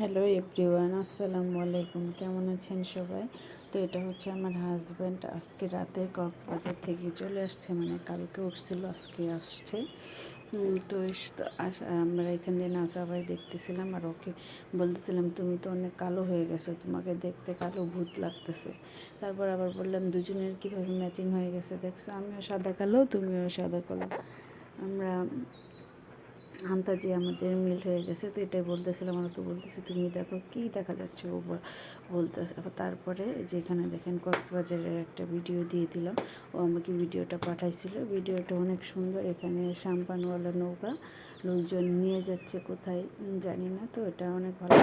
Hello everyone, আসসালামু আলাইকুম। কেমন আছেন সবাই? তো এটা হচ্ছে আমার হাজব্যান্ড আজকে রাতে কক্সবাজার থেকে চলে আসছে মানে কালকে উঠছিল, আজকে আসছে। তো আমরা এখান দিয়ে নাসা ভাই দেখতেছিলাম, আর ওকে বলতেছিলাম, তুমি তো অনেক কালো হয়ে গেছো, তোমাকে দেখতে কালো ভূত লাগতেছে। তারপর আবার বললাম, দুজনের কীভাবে ম্যাচিং হয়ে গেছে? দেখছ, আমিও সাদা কালো, তুমিও সাদা কালো। আমরা আন্তাজি আমাদের মিল হয়ে গেছে, তো এটাই বলতেছিলাম আমাকে বলতেছি, তুমি দেখো কি দেখা যাচ্ছে? ও বলতে তারপরে যেখানে দেখেন কক্সবাজারের একটা ভিডিও দিয়ে দিলাম। ও আমাকে ভিডিওটা পাঠাইছিল। ভিডিওটা অনেক সুন্দর, এখানে সাম্পানওয়ালা নৌকা, লোকজন নিয়ে যাচ্ছে কোথায় জানি না, তো এটা অনেক ভালো।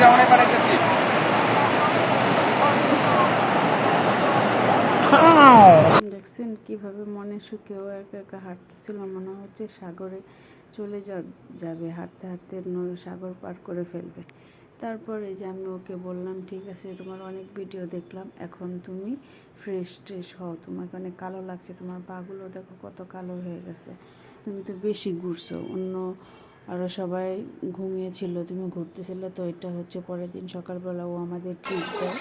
পাঠাইতেছি। দেখছেন কীভাবে মনে সুখেও একা একা হাঁটতেছিল মনে হচ্ছে সাগরে চলে যা যাবে। হাঁটতে হাঁটতে ন- সাগর পার করে ফেলবে। তারপরে যে আমি ওকে বললাম ঠিক আছে তোমার অনেক ভিডিও দেখলাম এখন তুমি ফ্রেশ ট্রেশ হও। তোমাকে অনেক কালো লাগছে তোমার পাগুলো দেখো কত কালো হয়ে গেছে। তুমি তো বেশি ঘুরছো অন্য আরও সবাই ঘুমিয়েছিল তুমি ঘুরতেছিলে, তো এটা হচ্ছে পরের দিন সকালবেলা ও আমাদের ট্রিট দেয়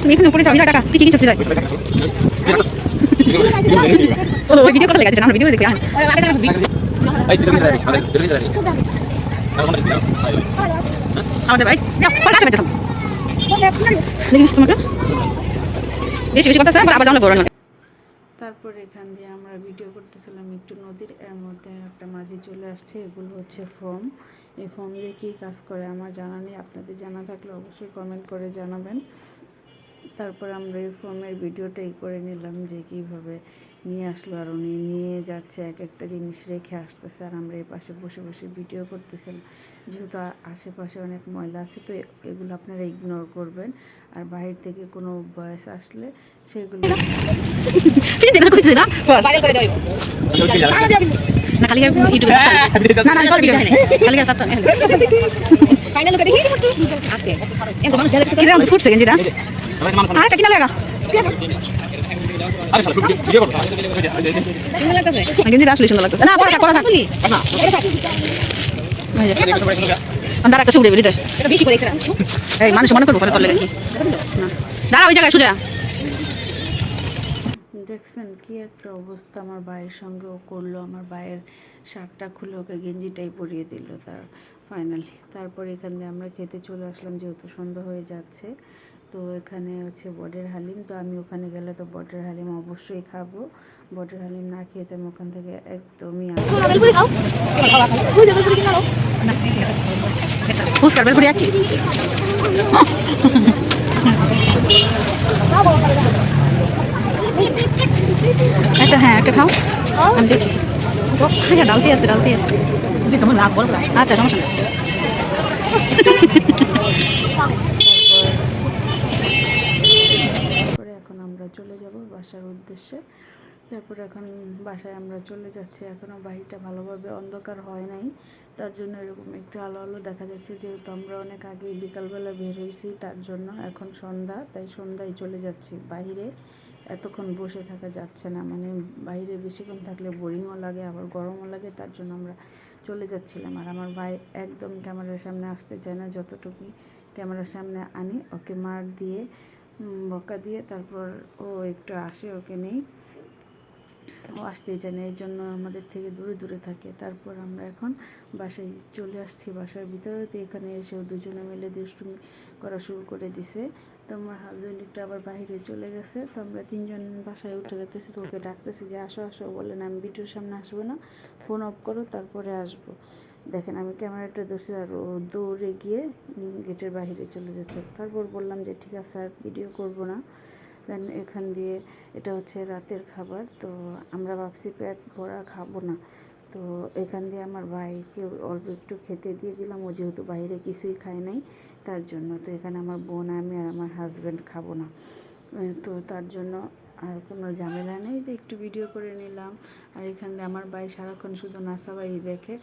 তুমি এখানে উপরে যাও টাকা কি কি চাচ্ছি যাই ও ওই ভিডিও করা লেগেছে আমরা ভিডিও দেখি হ্যাঁ আমাদের ভাই বেশি বেশি কথা আবার জানলে বড় তারপর এখান দিয়ে আমরা ভিডিও করতেছিলাম একটু নদীর এর মধ্যে একটা মাঝি চলে আসছে এগুলো হচ্ছে ফর্ম এই ফর্ম দিয়ে কী কাজ করে আমার জানা নেই আপনাদের জানা থাকলে অবশ্যই কমেন্ট করে জানাবেন। তারপর আমরা এই ফর্মের ভিডিওটাই করে নিলাম যে কীভাবে নিয়ে আসলো আর উনি নিয়ে যাচ্ছে এক একটা জিনিস রেখে আসতেছে আর আমরা এই পাশে বসে বসে ভিডিও করতেছিলাম যেহেতু আশেপাশে অনেক ময়লা আছে তো এগুলো আপনারা ইগনোর করবেন। আর বাইরে থেকে কোনো বয়স আসলে সেগুলো ফাইনাল দেখছেন কি একটা অবস্থা, আমার ভাইয়ের সঙ্গে ও করল, আমার ভাইয়ের শার্টটা খুলে ওকে গেঞ্জিটাই পরিয়ে দিল তার ফাইনালি তারপর এখান দিয়ে আমরা খেতে চলে আসলাম, যেহেতু সন্ধ্যা হয়ে যাচ্ছে। তো এখানে হচ্ছে বটের হালিম তো আমি ওখানে গেলে তো বটের হালিম অবশ্যই খাব। বটের হালিম না খেয়ে তো আমি ওখান থেকে একদমই একটা হ্যাঁ একটা খাও। আমি দেখি। হ্যাঁ ডালতে আছে ডালতে আছে। আচ্ছা সমস্যা নেই তারপরে এখন আমরা চলে যাব বাসার উদ্দেশ্যে। তারপর এখন বাসায় আমরা চলে যাচ্ছি। এখনও বাড়িটা ভালোভাবে অন্ধকার হয় নাই। তার জন্য এরকম একটু আলো আলো দেখা যাচ্ছে। যেহেতু আমরা অনেক আগেই বিকালবেলা বের হয়েছি, তার জন্য এখন সন্ধ্যা। তাই সন্ধ্যায় চলে যাচ্ছি। বাইরে এতক্ষণ বসে থাকা যাচ্ছে না। মানে বাইরে বেশিক্ষণ থাকলে বোরিংও লাগে, আবার গরমও লাগে। তার জন্য আমরা চলে যাচ্ছিলাম। আর আমার ভাই একদম ক্যামেরার সামনে আসতে চায় না। যতটুকুই ক্যামেরার সামনে আনি, ওকে মার দিয়ে বকা দিয়ে তারপর ও একটু আসে ওকে নেই ও আসতেই চায় না, এই জন্য আমাদের থেকে দূরে দূরে থাকে। তারপর আমরা এখন বাসায় চলে আসছি, বাসার ভিতরে। তো এখানে এসেও দুজনে মিলে দুষ্টুমি করা শুরু করে দিছে। তো আমার হাজব্যান্ড একটু আবার বাইরে চলে গেছে। তো আমরা তিনজন বাসায় উঠে যেতেছি তো ওকে ডাকতেছি যে, আসো আসো। বলেন আমি ভিডিওর সামনে আসব না। ফোন অফ করো, তারপরে আসব। দেখেন, আমি ক্যামেরাটা ধরছি আর ও দৌড়ে গিয়ে গেটের বাইরে চলে যাচ্ছে। তারপর বললাম যে, ঠিক আছে, আর ভিডিও করব না। দেন এখান দিয়ে, এটা হচ্ছে রাতের খাবার, তো আমরা ভাবছি পেট ভরা খাব না। তো এখান দিয়ে আমার ভাইকে অল্প একটু খেতে দিয়ে দিলাম। ও যেহেতু বাইরে কিছুই খায় নাই, তার জন্য তো এখানে আমার বোন, আমি আর আমার হাজব্যান্ড খাব না। তো তার জন্য আর কোনো ঝামেলা নেই একটু ভিডিও করে নিলাম। আর এখানে আমার ভাই সারাক্ষণ শুধু নাসা বাড়ি দেখে,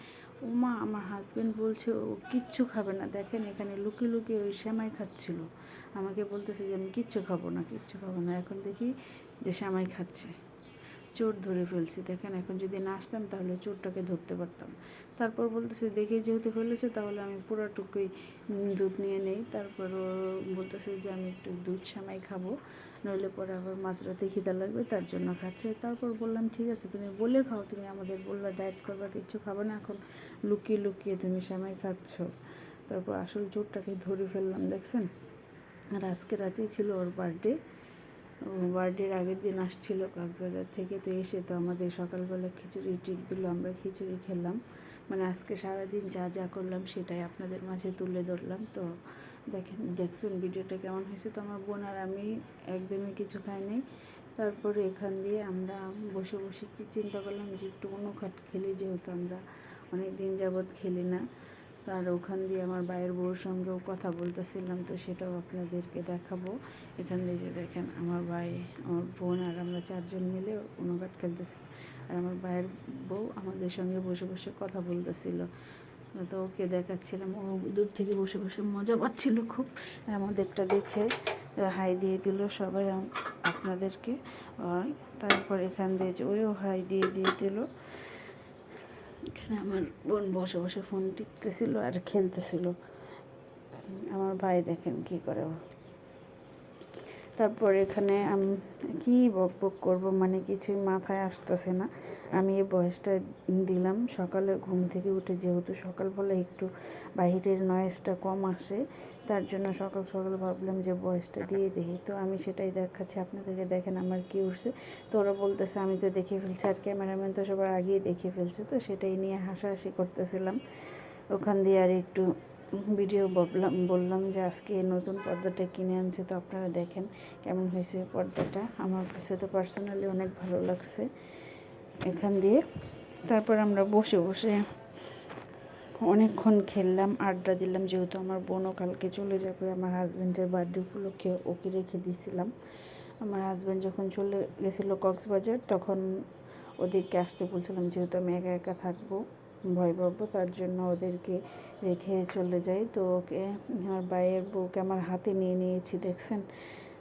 ওমা, আমার হাজব্যান্ড বলছে ও কিচ্ছু খাবে না। দেখেন এখানে লুকি লুকিয়ে ওই শ্যামাই খাচ্ছিল। আমাকে বলতেছে যে, আমি কিচ্ছু খাব না, কিচ্ছু খাব না। এখন দেখি যে শ্যামাই খাচ্ছে। চোর ধরে ফেলছি। দেখেন, এখন যদি না আসতাম তাহলে চোরটাকে ধরতে পারতাম। তারপর বলতেছে, দেখে যেহেতু ফেলেছে তাহলে আমি পুরাটুকুই দুধ নিয়ে নেই। তারপর বলতেছে যে, আমি একটু দুধ সামাই খাব, নইলে পরে আবার মাঝরাতে খিদা লাগবে, তার জন্য খাচ্ছে। তারপর বললাম, ঠিক আছে, তুমি বলে খাও, তুমি আমাদের বললা ডায়েট করবা, কিচ্ছু খাবে না, এখন লুকিয়ে লুকিয়ে তুমি সামাই খাচ্ছ। তারপর আসল চোরটাকে ধরে ফেললাম, দেখছেন? আর আজকে রাতেই ছিল ওর বার্থডে বার্থডের আগের দিন আসছিল কক্সবাজার থেকে, তো এসে তো আমাদের সকালবেলা খিচুড়ি ট্রিট দিল, আমরা খিচুড়ি খেলাম। মানে আজকে সারাদিন যা যা করলাম সেটাই আপনাদের মাঝে তুলে ধরলাম। তো দেখেন, দেখছেন ভিডিওটা কেমন হয়েছে? তো আমার বোন আর আমি একদমই কিছু খাই নাই। তারপরে এখান দিয়ে আমরা বসে বসে কি চিন্তা করলাম যে একটু অনুখাট খেলি, যেহেতু আমরা অনেক দিন যাবৎ খেলি না। আর ওখান দিয়ে আমার ভাইয়ের বউর সঙ্গেও কথা বলতেছিলাম, তো সেটাও আপনাদেরকে দেখাবো। এখান দিয়ে যে দেখেন আমার ভাই, আমার বোন আর আমরা চারজন মিলে অনুঘাট খেলতেছি আর আমার ভাইয়ের বউ আমাদের সঙ্গে বসে বসে কথা বলতেছিল। তো ওকে দেখাচ্ছিলাম। ও দূর থেকে বসে বসে মজা পাচ্ছিল খুব। আমাদেরটা দেখে হাই দিয়ে দিল সবাই আপনাদেরকে। তারপর এখান দিয়ে ওইও হাই দিয়ে দিয়ে দিল। এখানে আমার বোন বসে বসে ফোন টিপতেছিল আর খেলতেছিল। আমার ভাই দেখেন কি করে তারপর এখানে আমি, কি বক বক করব মানে কিছুই মাথায় আসতেছে না। আমি এই বয়সটা দিলাম, সকালে ঘুম থেকে উঠে যেহেতু সকালবেলা একটু বাইরের নয়েজটা কম আসে, তার জন্য সকাল সকাল ভাবলাম যে বয়সটা দিয়ে দেখি। তো আমি সেটাই দেখাচ্ছি, আপনাদেরকে দেখেন আমার কি উঠছে। তো ওরা বলতেছে, আমি তো দেখে ফেলছি আর ক্যামেরাম্যান তো সবার আগেই দেখে ফেলছে। তো সেটাই নিয়ে হাসাহাসি করতেছিলাম। ওখান দিয়ে আর একটু ভিডিও বললাম বললাম যে আজকে নতুন পর্দাটা কিনে আনছে, তো আপনারা দেখেন কেমন হয়েছে পর্দাটা। আমার কাছে তো পার্সোনালি অনেক ভালো লাগছে এখান দিয়ে। তারপর আমরা বসে বসে অনেকক্ষণ খেললাম, আড্ডা দিলাম, যেহেতু আমার বোনও কালকে চলে যাবে, আমার হাজব্যান্ডের বার্থডে উপলক্ষে ওকে রেখে দিয়েছিলাম আমার হাজব্যান্ড যখন চলে গেছিল কক্সবাজার, তখন ওদেরকে আসতে বলছিলাম, যেহেতু আমি একা একা থাকব। ভয় পাবো, তার জন্য ওদেরকে রেখে চলে যাই। তো ওকে আমার ভাইয়ের বউকে আমার হাতে নিয়ে নিয়েছি, দেখছেন?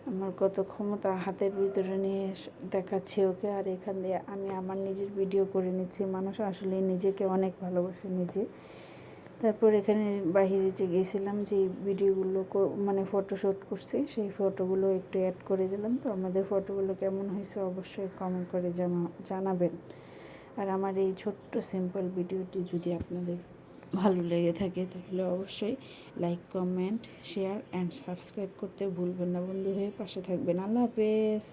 আমার কত ক্ষমতা হাতের ভিতরে নিয়ে দেখাচ্ছি ওকে। আর এখান দিয়ে আমি আমার নিজের ভিডিও করে নিচ্ছি। মানুষ আসলে নিজেকে অনেক ভালোবাসে নিজে। তারপর এখানে বাইরে যে গেছিলাম যে ভিডিওগুলো মানে ফটোশ্যুট করছি, সেই ফটোগুলো একটু অ্যাড করে দিলাম। তো আমাদের ফটোগুলো কেমন হয়েছে অবশ্যই কমেন্ট করে জানা- জানাবেন। আর আমার এই ছোট্ট সিম্পল ভিডিওটি যদি আপনাদের ভালো লেগে থাকে, তাহলে অবশ্যই like comment share and subscribe করতে ভুলবেন না বন্ধু হয়ে পাশে থাকবেন। আল্লাহ হাফেজ।